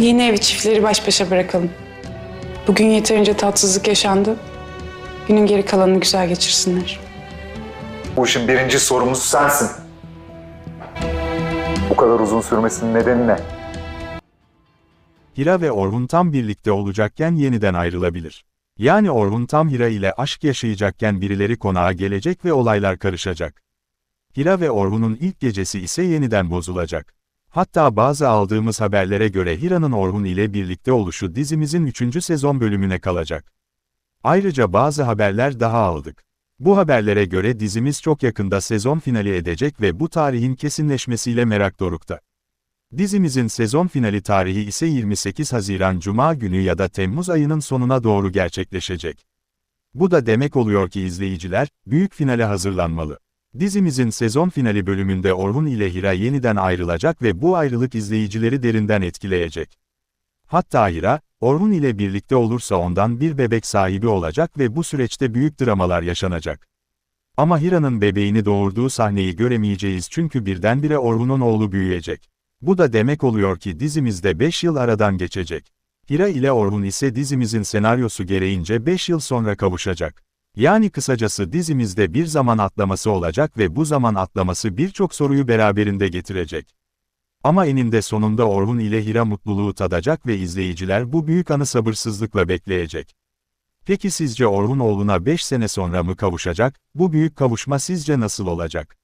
Yeni evi çiftleri baş başa bırakalım. Bugün yeterince tatsızlık yaşandı. Günün geri kalanını güzel geçirsinler. Bu işin birinci sorumlusu sensin. Bu kadar uzun sürmesinin nedeni ne? Hira ve Orhun tam birlikte olacakken yeniden ayrılabilir. Yani Orhun tam Hira ile aşk yaşayacakken birileri konağa gelecek ve olaylar karışacak. Hira ve Orhun'un ilk gecesi ise yeniden bozulacak. Hatta bazı aldığımız haberlere göre Hira'nın Orhun ile birlikte oluşu dizimizin 3. sezon bölümüne kalacak. Ayrıca bazı haberler daha aldık. Bu haberlere göre dizimiz çok yakında sezon finali edecek ve bu tarihin kesinleşmesiyle merak dorukta. Dizimizin sezon finali tarihi ise 28 Haziran Cuma günü ya da Temmuz ayının sonuna doğru gerçekleşecek. Bu da demek oluyor ki izleyiciler, büyük finale hazırlanmalı. Dizimizin sezon finali bölümünde Orhun ile Hira yeniden ayrılacak ve bu ayrılık izleyicileri derinden etkileyecek. Hatta Hira, Orhun ile birlikte olursa ondan bir bebek sahibi olacak ve bu süreçte büyük dramalar yaşanacak. Ama Hira'nın bebeğini doğurduğu sahneyi göremeyeceğiz çünkü birdenbire Orhun'un oğlu büyüyecek. Bu da demek oluyor ki dizimizde 5 yıl aradan geçecek. Hira ile Orhun ise dizimizin senaryosu gereğince 5 yıl sonra kavuşacak. Yani kısacası dizimizde bir zaman atlaması olacak ve bu zaman atlaması birçok soruyu beraberinde getirecek. Ama eninde sonunda Orhun ile Hira mutluluğu tadacak ve izleyiciler bu büyük anı sabırsızlıkla bekleyecek. Peki sizce Orhun oğluna 5 sene sonra mı kavuşacak, bu büyük kavuşma sizce nasıl olacak?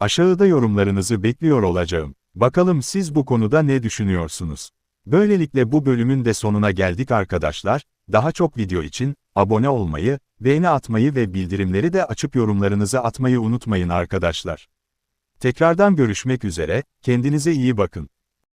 Aşağıda yorumlarınızı bekliyor olacağım. Bakalım siz bu konuda ne düşünüyorsunuz? Böylelikle bu bölümün de sonuna geldik arkadaşlar. Daha çok video için abone olmayı, beğeni atmayı ve bildirimleri de açıp yorumlarınızı atmayı unutmayın arkadaşlar. Tekrardan görüşmek üzere, kendinize iyi bakın.